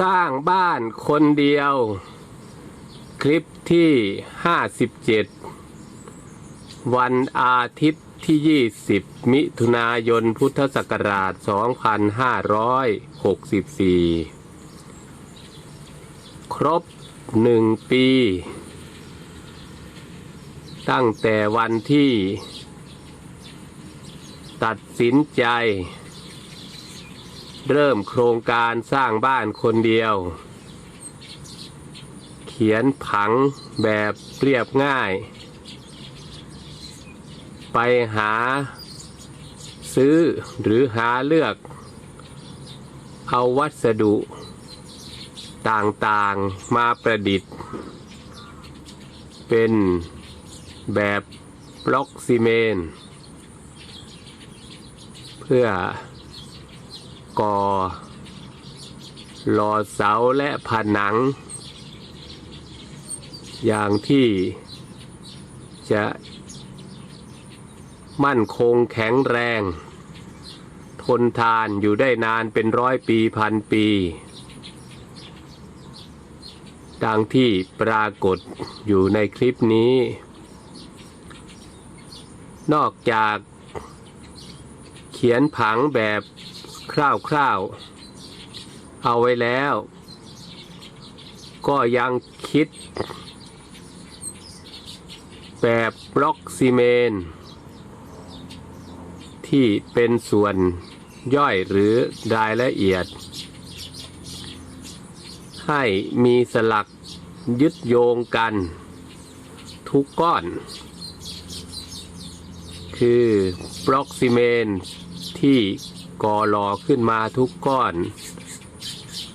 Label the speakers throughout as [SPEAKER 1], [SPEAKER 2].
[SPEAKER 1] สร้างบ้านคนเดียว คลิปที่ 57 วันอาทิตย์ที่ 20 มิถุนายนพุทธศักราช 2564 ครบหนึ่งปี ตั้งแต่วันที่ ตัดสินใจ เริ่มโครงการสร้างบ้านคนเดียว เขียนผังแบบเรียบง่าย ไปหาซื้อหรือหาเลือก เอาวัสดุต่างๆมาประดิษฐ์ เป็นแบบบล็อกซีเมน เพื่อ ก่อหล่อเสาและผนัง อย่างที่จะมั่นคงแข็งแรง ทนทานอยู่ได้นานเป็นร้อยปีพันปี ดังที่ปรากฏอยู่ในคลิปนี้ นอกจากเขียนผังแบบ คร่าวๆ เอาไว้แล้ว ก็ยังคิด แบบบล็อกซีเมน ที่เป็นส่วนย่อยหรือรายละเอียด ให้มีสลักยึดโยงกัน ทุกก้อน คือบล็อกซีเมนที่ ก่อหล่อขึ้นมาทุกก้อน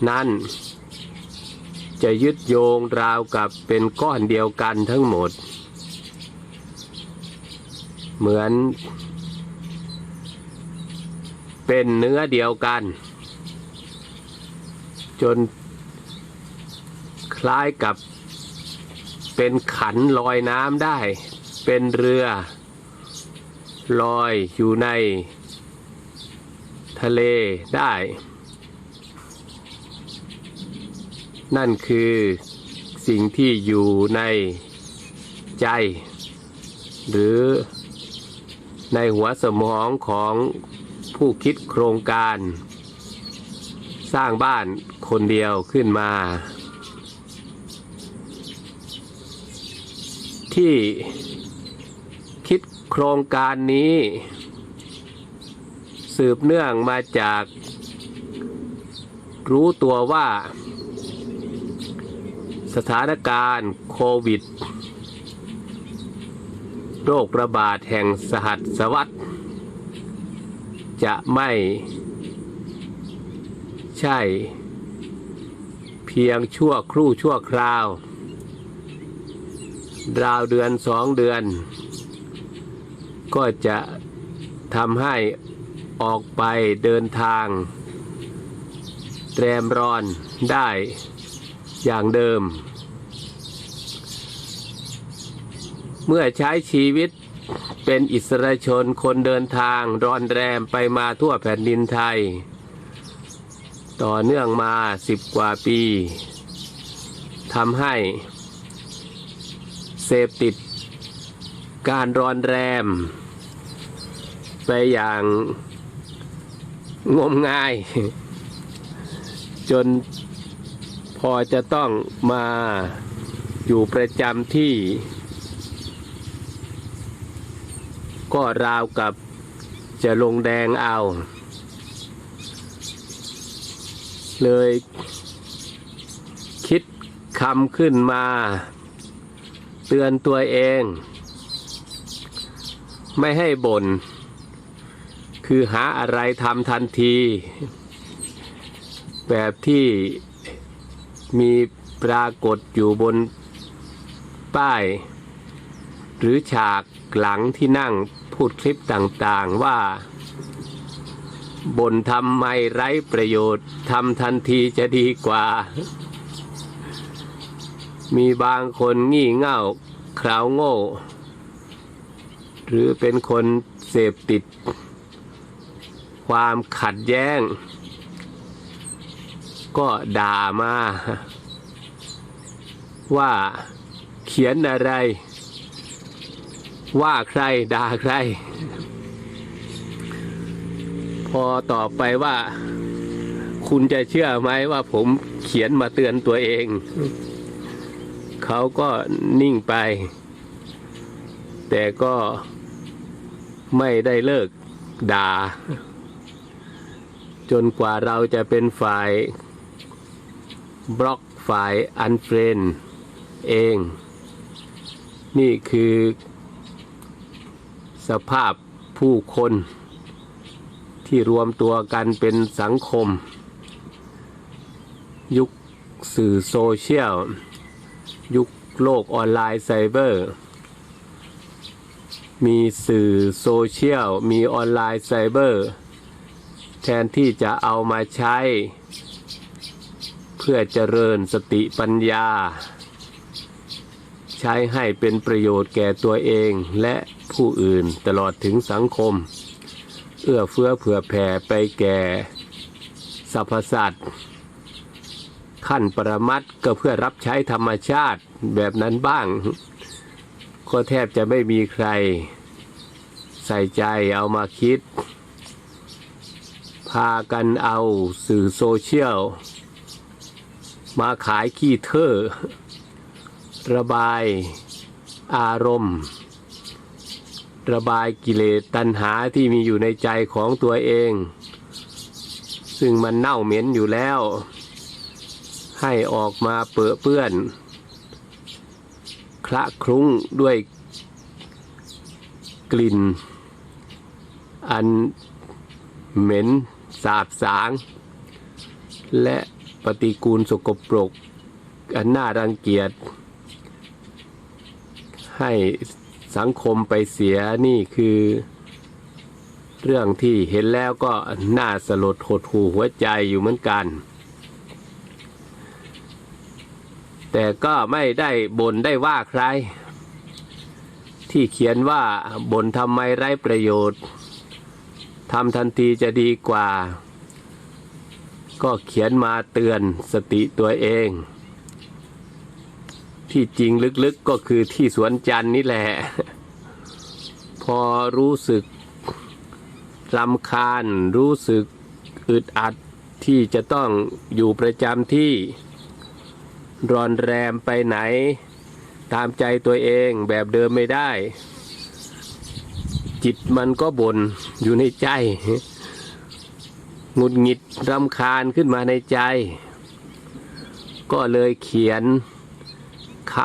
[SPEAKER 1] นั่น จะยึดโยงราวกับเป็นก้อนเดียวกันทั้งหมด เหมือน เป็นเนื้อเดียวกัน จนคล้ายกับเป็นขันลอยน้ำได้ เป็นเรือ ลอยอยู่ใน ทะเลได้ นั่นคือสิ่งที่อยู่ในใจ หรือในหัวสมองของผู้คิดโครงการ สร้างบ้านคนเดียวขึ้นมา ที่คิดโครงการนี้ สืบเนื่องมาจาก รู้ตัวว่า สถานการณ์โควิด โรคระบาดแห่งสหัสวรรษจะไม่ใช่ เพียงชั่วครู่ชั่วคราว ราวเดือนสองเดือน ก็จะทำให้ ออกไปเดินทาง แตรมรอนได้อย่างเดิม เมื่อใช้ชีวิตเป็นอิสระชนคนเดินทางรอนแรมไปมาทั่วแผ่นดินไทย ต่อเนื่องมาสิบกว่าปีทำให้เสพติดการรอนแรม ไปอย่าง งมงาย จนพอจะต้องมาอยู่ประจำที่ ก็ราวกับจะลงแดงเอา เลยคิดคำขึ้นมา เตือนตัวเอง ไม่ให้บน่น คือหาอะไรทำทันที แบบที่มีปรากฏอยู่บนป้าย หรือฉากหลังที่นั่งพูดคลิปต่างๆว่าบนทำไม่ไร้ประโยชน์ทำทันทีจะดีกว่า มีบางคนงี่เง่าคราวโง่ หรือเป็นคนเสพติด ความขัดแย้ง ก็ด่ามา ว่าเขียนอะไร ว่าใครด่าใคร พอต่อไปว่า คุณจะเชื่อไหมว่าผมเขียนมาเตือนตัวเอง เขาก็นิ่งไป แต่ก็ไม่ได้เลิกด่า จนกว่าเราจะเป็นฝ่ายบล็อกฝ่ายอันเฟรนเอง นี่คือสภาพผู้คนที่รวมตัวกันเป็นสังคม ยุคสื่อโซเชียล ยุคโลกออนไลน์ไซเบอร์ มีสื่อโซเชียล มีออนไลน์ไซเบอร์ ทนที่จะเอามาใช้ เพื่อเจริญสติปัญญา ใช้ให้เป็นประโยชน์แก่ตัวเองและผู้อื่นตลอดถึงสังคม เอื้อเฟื้อเผื่อแผ่ไปแก่สรรพสัตว์ขั้นปรมัตก็เพื่อรับใช้ธรรมชาติแบบนั้นบ้าง ก็แทบจะไม่มีใคร ใส่ใจเอามาคิด พากันเอาสื่อโซเชียล มาขายขี้เท่อระบายอารมณ์ ระบายกิเลสตัณหาที่มีอยู่ในใจของตัวเอง ซึ่งมันเน่าเหม็นอยู่แล้ว ให้ออกมาเปื้อเปื้อน คละคลุ้งด้วยกลิ่น อันเหม็น สาบสาง และปฏิกูลสกปรก อันน่ารังเกียจ ให้สังคมไปเสียนี่คือ เรื่องที่เห็นแล้วก็น่าสลดหดหูหัวใจอยู่เหมือนกัน แต่ก็ไม่ได้บ่นได้ว่าใคร ที่เขียนว่าบ่นทำไมไร้ประโยชน์ ทำทันทีจะดีกว่า ก็เขียนมาเตือนสติตัวเอง ที่จริงลึกๆก็คือที่สวนจันทร์นี่แหละ พอรู้สึกรำคาญ รู้สึกอึดอัดที่จะต้องอยู่ประจำที่รอนแรมไปไหน ตามใจตัวเองแบบเดิมไม่ได้ จิตมันก็บ่นอยู่ในใจหงุดหงิดรำคาญขึ้นมาในใจ ก็เลยเขียนค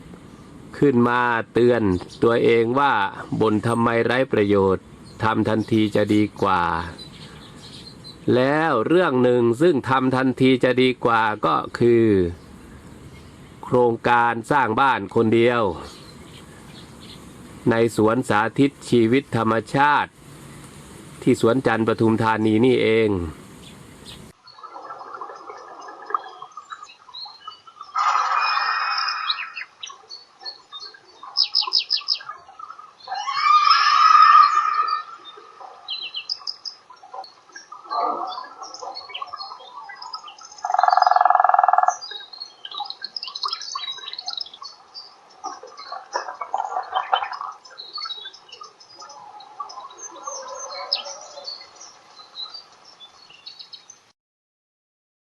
[SPEAKER 1] ำขึ้นมาเตือนตัวเองว่าบ่นทำไมไร้ประโยชน์ทำทันทีจะดีกว่า แล้วเรื่องหนึ่งซึ่งทำทันทีจะดีกว่าก็คือ โครงการสร้างบ้านคนเดียว ในสวนสาธิตชีวิตธรรมชาติ ที่สวนจันทร์ปทุมธานีนี่เอง